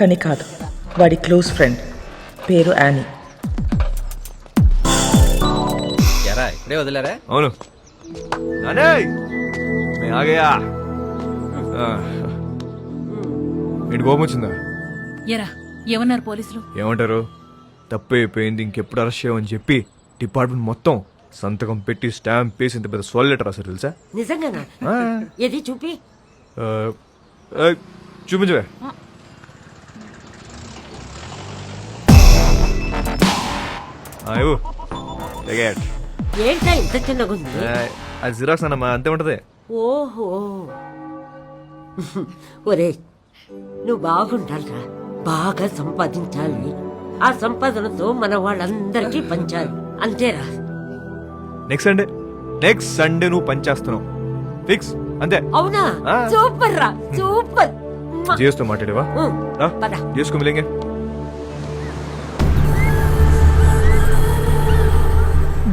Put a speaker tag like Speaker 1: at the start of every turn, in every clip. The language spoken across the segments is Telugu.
Speaker 1: కానీ కాదు వాడి క్లోజ్ ఫ్రెండ్. పేరు యానీ.
Speaker 2: ఎరా ఇప్పుడే వదిలేరా?
Speaker 3: అవును. ఆగయా ఏంటి కోపం వచ్చిందా?
Speaker 4: ఎరా ఏమన్నారు పోలీసులు?
Speaker 3: ఏమంటారు? తప్పు అయిపోయింది ఇంకెప్పుడు అరెస్ట్ చేయమని చెప్పి డిపార్ట్మెంట్ మొత్తం సంతకం పెట్టి స్టాంప్ వేసి ఇంత పెద్ద సోల్ లెటర్ రాశారు తెలుసా?
Speaker 5: నిజంగానా?
Speaker 3: ఆ,
Speaker 5: ఏది చూపి?
Speaker 3: చూపించవే. ఇవ్వు. It.
Speaker 5: ఏంటా ఇంత చిన్నగుంది
Speaker 3: ఆ, అది జిరాక్స్ అన్నమా అంతే ఉంటది.
Speaker 5: ఓహో. ఒరే నువ్వు బాగుండాలిరా. బాగా సంపాదించాలి. ఆ సంపాదనతో మన వాళ్ళందరికీ పంచాలి. అంతేరా.
Speaker 3: నెక్స్ట్ సండే నెక్స్ట్ సండే నువ్వు పనిచేస్తున్నావు ఫిక్స్ అంతే.
Speaker 5: అవునా?
Speaker 3: ఆ.
Speaker 5: సూపర్ రా సూపర్.
Speaker 3: జియోస్తో మాట్లాడేవా?
Speaker 5: పద.
Speaker 3: మిలేంగే.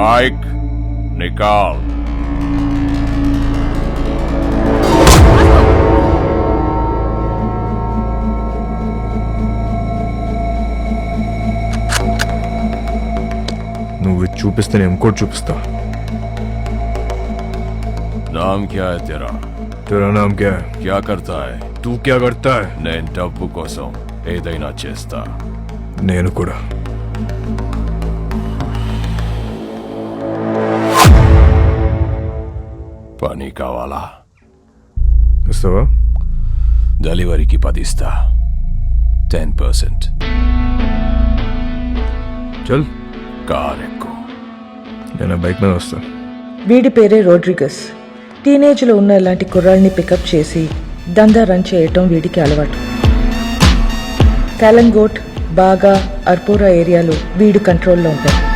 Speaker 6: माइक निकाल నువ్వు
Speaker 3: చూపిస్తే నేను ఇంకోటి చూపిస్తా.
Speaker 6: नाम క్యా తెరా? तेरा
Speaker 3: తెరా నామ్ క్యా
Speaker 6: क्या करता है
Speaker 3: తూ క్యా కడతా
Speaker 6: నేను డబ్బు కోసం ఏదైనా చేస్తా.
Speaker 3: నేను కూడా.
Speaker 6: పని కావాలా?
Speaker 3: ఇస్తావా?
Speaker 6: డెలివరీకి పదిస్తా. Ten percent.
Speaker 3: చల్.
Speaker 6: కార్ ఎక్కువ
Speaker 3: నేను బైక్ మీద వస్తా.
Speaker 1: వీడి పేరే రోడ్రిగస్. టీనేజ్లో ఉన్న ఇలాంటి కుర్రాళ్ళని పికప్ చేసి దందా రన్ చేయటం వీడికి అలవాటు. కాలంగోట్ బాగా అర్పోరా ఏరియాలో వీడు కంట్రోల్లో ఉంటాయి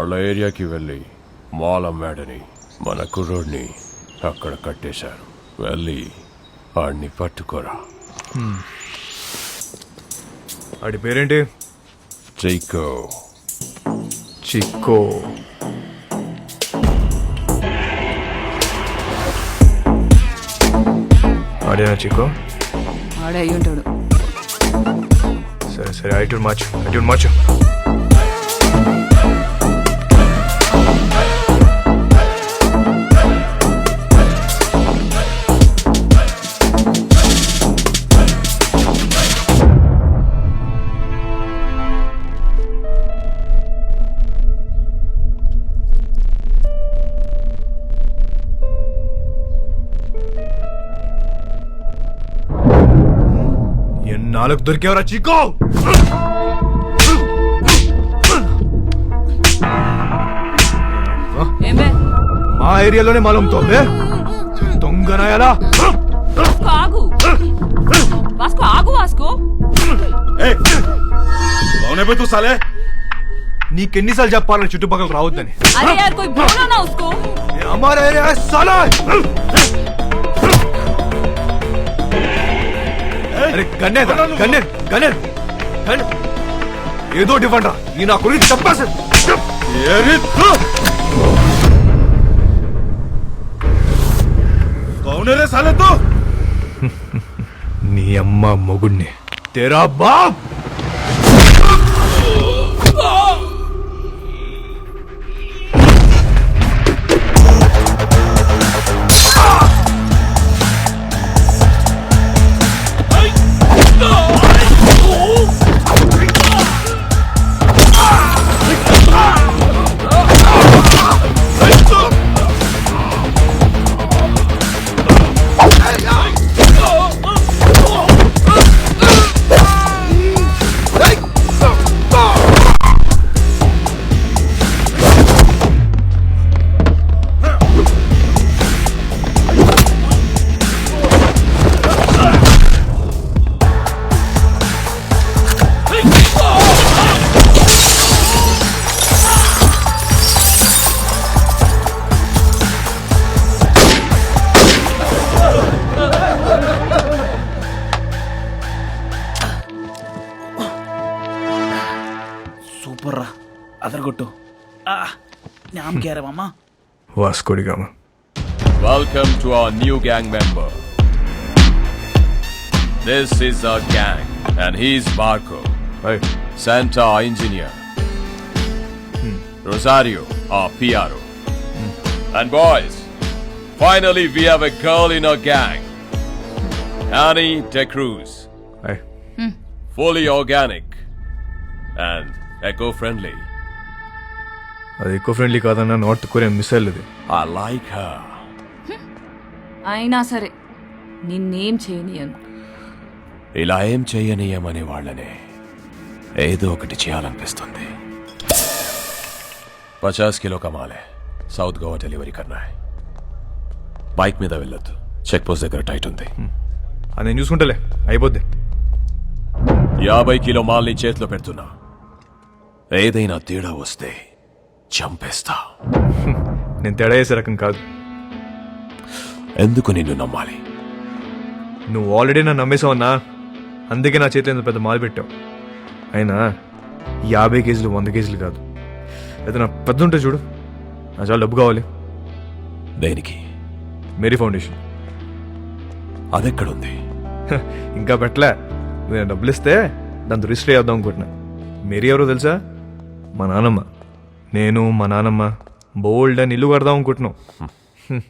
Speaker 6: వాళ్ళ ఏరియాకి వెళ్ళి మాల్ అమ్మాడని మన కుర్రోడ్ని అక్కడ కట్టేశారు. వెళ్ళి ఆడిని పట్టుకోరా.
Speaker 3: ఆడి పేరేంటి?
Speaker 6: చైకో
Speaker 3: చిక్కో. ఆడేనా చిక్కో?
Speaker 4: ఆడే అయ్యి ఉంటాడు
Speaker 3: సరే సరే ఐటూన్ మార్చు ఐటూన్ మార్చు. ఎన్నాళ్ళకు దొరికేవరా చిక్కో
Speaker 4: ఏమే
Speaker 3: మా ఏరియాలోనే మాలంతోంది దొంగనాయాలా
Speaker 4: ఆగు వాస్కో ఆగు వాస్కో
Speaker 6: कौन है बे तू साले
Speaker 3: నీకెన్నిసార్లు చెప్పాలని చుట్టుపక్కల రావద్దని
Speaker 4: अरे यार कोई बोलो ना उसको
Speaker 3: ये हमारा एरिया है साला అరే గన్నేదా గన్నే గన్నే ఏదో డివ్వండ్రా ఈ నా
Speaker 6: కొడుకు చంపేసి కౌనరే సాలతో
Speaker 3: నీ అమ్మ మొగుణ్ణి. తెరా బాబు.
Speaker 7: സൂപ്പറാ അതർ കൊട്ടു ആ ഞാൻ കയറാം അമ്മ.
Speaker 3: Vasco da Gama
Speaker 6: Welcome to our new gang member. This is our gang, and he's Marco, Hey, Santa, engineer, Rosario, our PRO. And boys, finally we have a girl in our gang. Annie De Cruz, hey, hmm. fully organic, and eco-friendly.
Speaker 3: అది ఎక్కువ ఫ్రెండ్లీ కాదన్న నార్త్ కొరియా మిసైల్ ఇది
Speaker 6: I like her.
Speaker 4: అయినా సరే నిన్నేం చేయనియను.
Speaker 6: ఇలా ఏం చెయ్యనీయమనే వాళ్ళనే ఏదో ఒకటి చేయాలనిపిస్తుంది. పచాస్ కిలో కమాలే సౌత్ గోవా డెలివరీ కన్నా. బైక్ మీద వెళ్ళొద్దు చెక్ పోస్ట్ దగ్గర టైట్ ఉంది.
Speaker 3: అది నేను చూసుకుంటలే అయిపోద్ది.
Speaker 6: యాభై కిలో మాల్ని చేతిలో పెడుతున్నా. ఏదైనా తేడా వస్తే చంపేస్తా.
Speaker 3: నేను తేడా చేసే రకం కాదు.
Speaker 6: ఎందుకు నిన్ను నమ్మాలి?
Speaker 3: నువ్వు ఆల్రెడీ నన్ను నమ్మేసావన్నా అందుకే నా చేతిలో ఇంత పెద్ద మాలు పెట్టావు. అయినా యాభై కేజీలు వంద కేజీలు కాదు. ఏదైనా పెద్ద ఉంటే చూడు. నా చాలా డబ్బు కావాలి.
Speaker 6: దేనికి?
Speaker 3: Mary foundation.
Speaker 6: అదెక్కడుంది?
Speaker 3: ఇంకా పెట్టలే. నేను డబ్బులు ఇస్తే దాంతో రిజిస్టర్ చేద్దాం అనుకుంటున్నా. మీరు ఎవరో తెలుసా? మా నాన్నమ్మ నేను మా నాన్నమ్మ బోల్డ్ అని ఇల్లు కడదాం అనుకుంటున్నాం.